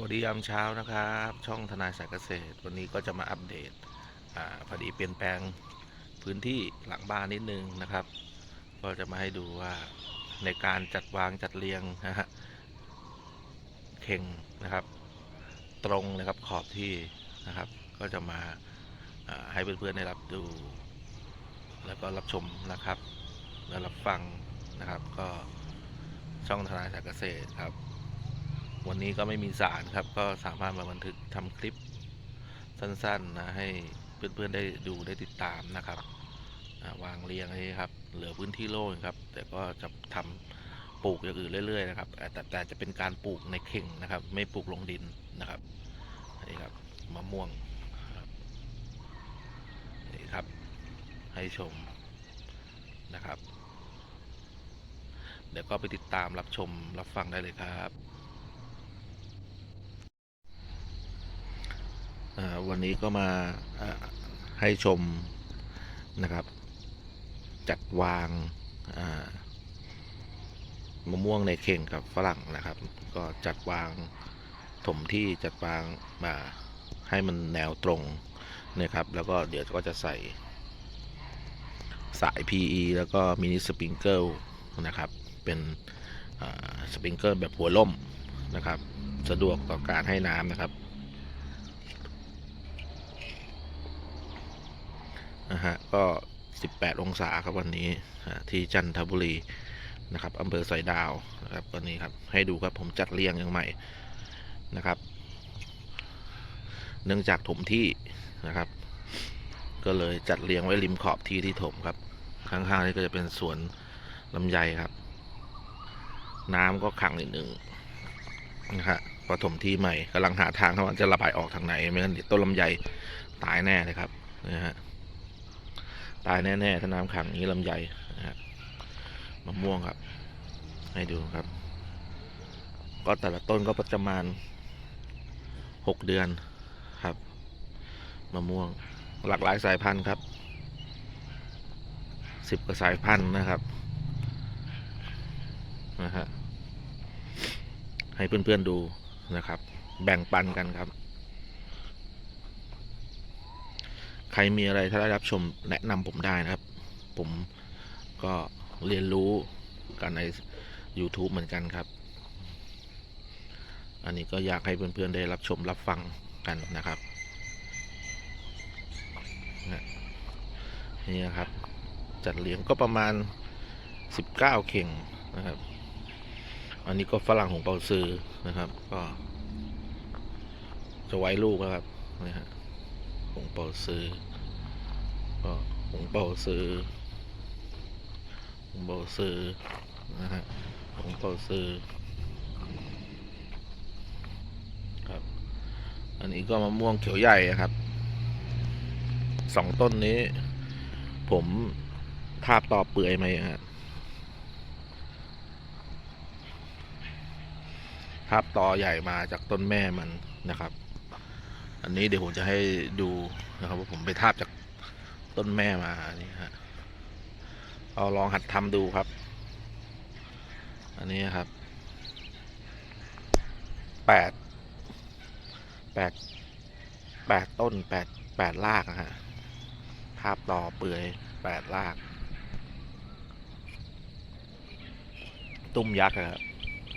วัสดียามเช้านะครับ ช่องทนายสายเกษตร วันนี้ก็จะมาอัปเดตอพอดีเปลี่ยนแปลงพื้นที่หลังบ้านนิดนึงนะครับ ก็จะมาให้ดูว่าในการจัดวางจัดเรียงนะฮะเข่งนะครับ ตรงนะครับขอบที่นะครับ ก็จะมาอ่าให้เพื่อนๆได้รับดู แล้วก็รับชมนะครับ และรับฟังนะครับ ก็ช่องทนายสายเกษตรครับ วันนี้ก็ไม่มีสารครับ ก็สามารถมาบันทึกทำคลิปสั้นๆนะให้เพื่อนๆได้ดูได้ติดตามนะครับวางเรียงให้ครับ เหลือพื้นที่โล่งครับ แต่ก็จะทำปลูกอย่างอื่นเรื่อย ๆ นะครับ แต่แต่จะเป็นการปลูกในเข่งนะครับ ไม่ปลูกลงดินนะครับนนี้ครับมะม่วงนี่ครับ ให้ชมนะครับ เดี๋ยวก็ไปติดตามรับชมรับฟังได้เลยครับ อ่า วันนี้ก็มาให้ชมนะครับ จัดวางมะม่วงในเข่งกับฝรั่งนะครับ ก็จัดวางถมที่จัดวางมาให้มันแนวตรงนะครับ แล้วก็เดี๋ยวก็จะใส่สาย PE แล้วก็มินิสปริงเกิลนะครับ เป็นสปริงเกิลแบบหัวล่มนะครับ สะดวกต่อการให้น้ำนะครับ นะฮะก็ 18 องศาครับวันนี้ที่จันทบุรีนะครับอำเภอสอยดาวนะครับวันนี้ครับให้ดูครับผมจัดเรียงอย่างใหม่นะครับ เนื่องจากถมที่นะครับ ก็เลยจัดเรียงไว้ริมขอบที่ที่ถมครับ ข้างๆนี่ก็จะเป็นสวนลำไยครับ น้ำก็ขังนิดหนึ่งนะฮะพอถมที่ใหม่กำลังหาทางว่าจะระบายออกทางไหนไม่งั้นต้นลำไยตายแน่เลยครับนะฮะ ตายแน่ๆถ้าน้ำขังอย่างนี้ลำไยนะฮะมะม่วงครับ ให้ดูครับ ก็แต่ละต้นก็ประมาณหกเดือนครับมะม่วงหลากหลายสายพันธุ์ครับสิบกว่าสายพันธุ์นะครับนะฮะให้เพื่อนๆดูนะครับ แบ่งปันกันครับ ใครมีอะไรถ้าได้รับชมแนะนำผมได้นะครับ ผมก็เรียนรู้กันใน YouTube เหมือนกันครับ อันนี้ก็อยากให้เพื่อนๆได้รับชมรับฟังกันนะครับนี่นะครับ จัดเลี้ยงก็ประมาณ 19 เข่งนะครับ อันนี้ก็ฝรั่งของเปาซือนะครับ ก็จะไว้ลูกแล้วครับนี่ฮะ ผงเป่าซื้อก็ผงเป่าซื้อผงเป่าซื้อนะฮะผงเป่าซื้อครับ อันนี้ก็มะม่วงเขียวใหญ่ครับสองต้นนี้ ผมทาบต่อเปื่อยมาเองฮะทาบต่อใหญ่มาจากต้นแม่มันนะครับ อันนี้เดี๋ยวผมจะให้ดูนะครับว่าผมไปทาบจากต้นแม่มานี่ฮะเอาลองหัดทำดูครับ อันนี้ครับแปดแปดแปดต้นแปดแปดรากอะฮะทาบต่อเปื่อยแปดราก ตุ้มยักษ์ครับ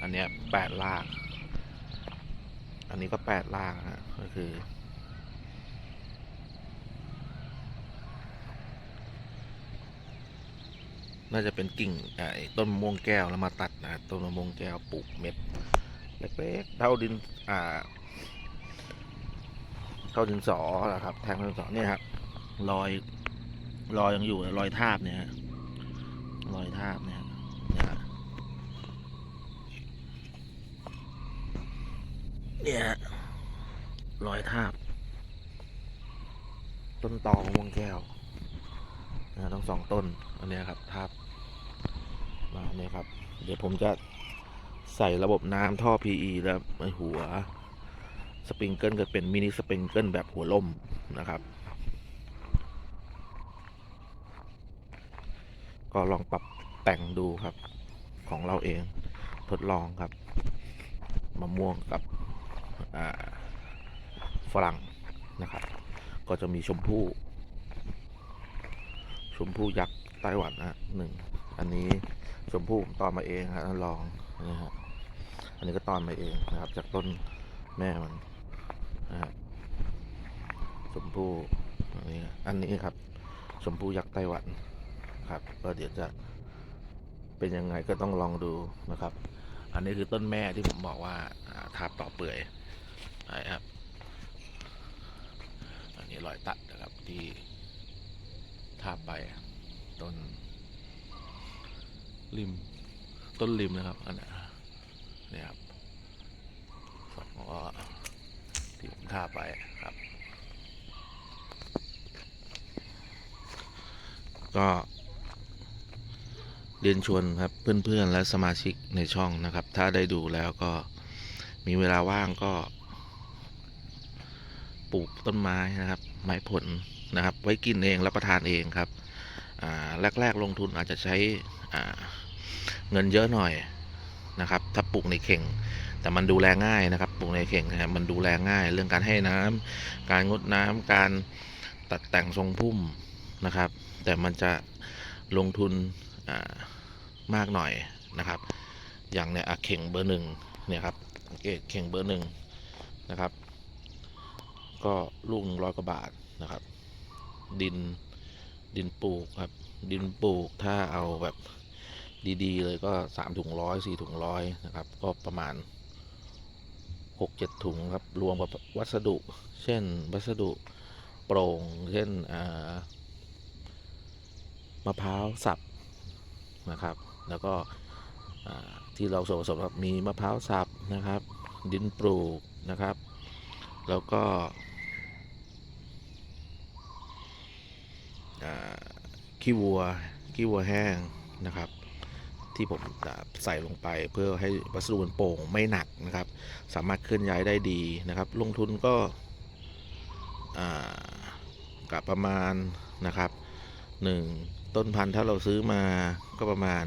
อันเนี้ยแปดราก อันนี้ก็แปดรากฮะก็คือ น่าจะเป็นกิ่งไอ้ต้นมะม่วงแก้วแล้วมาตัดนะต้นมะม่วงแก้วปลูกเม็ดเล็กๆเท่าดินอ่าเท่าดินสอนะครับ แทงดินสอเนี่ยครับรอยรอยยังอยู่รอยทาบเนี่ยรอยทาบเนี่ยเนี่ยฮะเนี่ยฮะรอยทาบ ต้นตอมะม่วงแก้ว นะทั้งสองต้นอันนี้ครับทาบมาเนี่ยครับ เดี๋ยวผมจะใส่ระบบน้ำท่อ PE แล้วไอหัวสปริงเกิลก็เป็นมินิสปริงเกิลแบบหัวล่มนะครับ ก็ลองปรับแต่งดูครับของเราเองทดลองครับมะม่วงกับฝรั่งนะครับ ก็จะมีชมพู่ ชมพู่ยักษ์ไต้หวันนะหนึ่งอันนี้ชมพู่ผมตอนมาเองครับลองนี่ฮะอันนี้ก็ตอนมาเองนะครับ จากต้นแม่มันนะฮะชมพู่อันนี้อันนี้ครับ ชมพู่ยักษ์ไต้หวันครับ ก็เดี๋ยวจะเป็นยังไงก็ต้องลองดูนะครับ อันนี้คือต้นแม่ที่ผมบอกว่าทาบต่อเปื่อยนะครับ อันนี้รอยตัดนะครับที่าไป ต้นริม ต้นริมนะครับอันนี้นี่ครับสองก็ที่ผมทาไปครับ ก็เรียนชวนครับเพื่อนๆและสมาชิกในช่องนะครับ ถ้าได้ดูแล้วก็มีเวลาว่างก็ ปลูกต้นไม้นะครับ ไม้ผล นะครับ ไว้กินเองรับประทานเองครับแรก ๆ ลงทุนอาจจะใช้เงินเยอะหน่อยนะครับ ถ้าปลูกในเข่ง แต่มันดูแลง่ายนะครับ ปลูกในเข่งนะครับมันดูแลง่าย เรื่องการให้น้ำการงดน้ำการตัดแต่งทรงพุ่มนะครับ แต่มันจะลงทุนมากหน่อยนะครับ อย่างเนี่ยเข่งเบอร์หนึ่งเนี่ยครับสังเกตเข่งเบอร์หนึ่งนะครับ ก็ลูกร้อยกว่าบาทนะครับ ดินดินปลูกครับ ดินปลูกถ้าเอาแบบดีๆ เลยก็สามถุงร้อยสี่ถุงร้อยนะครับ ก็ประมาณหกเจ็ดถุงครับ รวมกับวัสดุ เช่น วัสดุโปร่ง เช่นมะพร้าวสับนะครับ แล้วก็ที่เราส่วนผสมครับมีมะพร้าวสับนะครับ ดินปลูกนะครับ แล้วก็อ่า ขี้วัวขี้วัวแห้งนะครับ ที่ผมจะใส่ลงไปเพื่อให้วัสดุมันโปร่งไม่หนักนะครับ สามารถเคลื่อนย้ายได้ดีนะครับ ลงทุนก็อ่ากับประมาณนะครับหนึ่งต้นพันธุ์ถ้าเราซื้อมาก็ประมาณ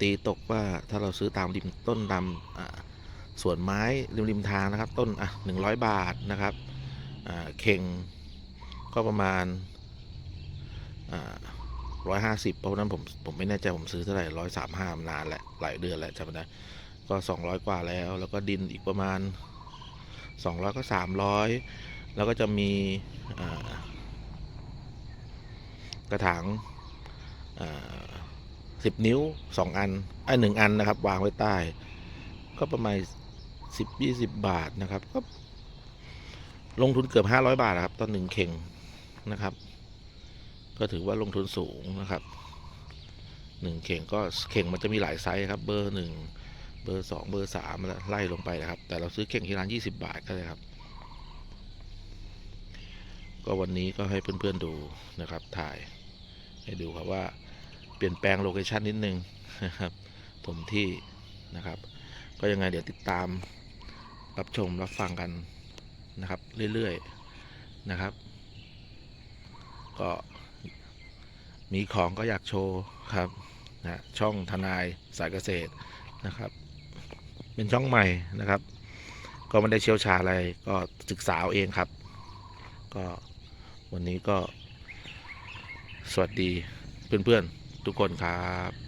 ตีตกว่าถ้าเราซื้อตามริมต้นตามสวนไม้ริมริมทางนะครับ ต้นอะหนึ่งร้อยบาทนะครับเข่งก็ประมาณ ร้อยห้าสิบเพราะนั้นผมผมไม่แน่ใจผมซื้อเท่าไหร่ร้อยสามห้านานแหละหลายเดือนแหล้วจำไม่ได้ก็สองร้อยกว่าแล้ว แล้วก็ดินอีกประมาณสองร้อยก็สามร้อยแล้วก็จะมีกระถางสิบนิ้วสองอันไอ้หนึ่งอันนะครับ วางไว้ใต้ ก็ประมาณสิบยี่สิบบาทนะครับ ก็ลงทุนเกือบห้าร้อยบาทครับตอนหนึ่งเข่งนะครับ ก็ถือว่าลงทุนสูงนะครับหนึ่งเข่งก็เข่งมันจะมีหลายไซส์ครับ เบอร์หนึ่งเบอร์สองเบอร์สามไล่ลงไปนะครับ แต่เราซื้อเข่งที่ร้านยี่สิบาทก็เลยครับ ก็วันนี้ก็ให้เพื่อนๆดูนะครับ ถ่ายให้ดูครับว่าเปลี่ยนแปลงโลเคชันนิดนึงนะครับถมที่นะครับ ก็ยังไงเดี๋ยวติดตามรับชมรับฟังกันนะครับ เรื่อยๆนะครับ ก็ มีของก็อยากโชว์ครับนะช่องทนายสายเกษตรนะครับ เป็นช่องใหม่นะครับ ก็ไม่ได้เชี่ยวชาญอะไรก็ศึกษาเอาเองครับ ก็วันนี้ก็ สวัสดีเพื่อนๆทุกคนครับ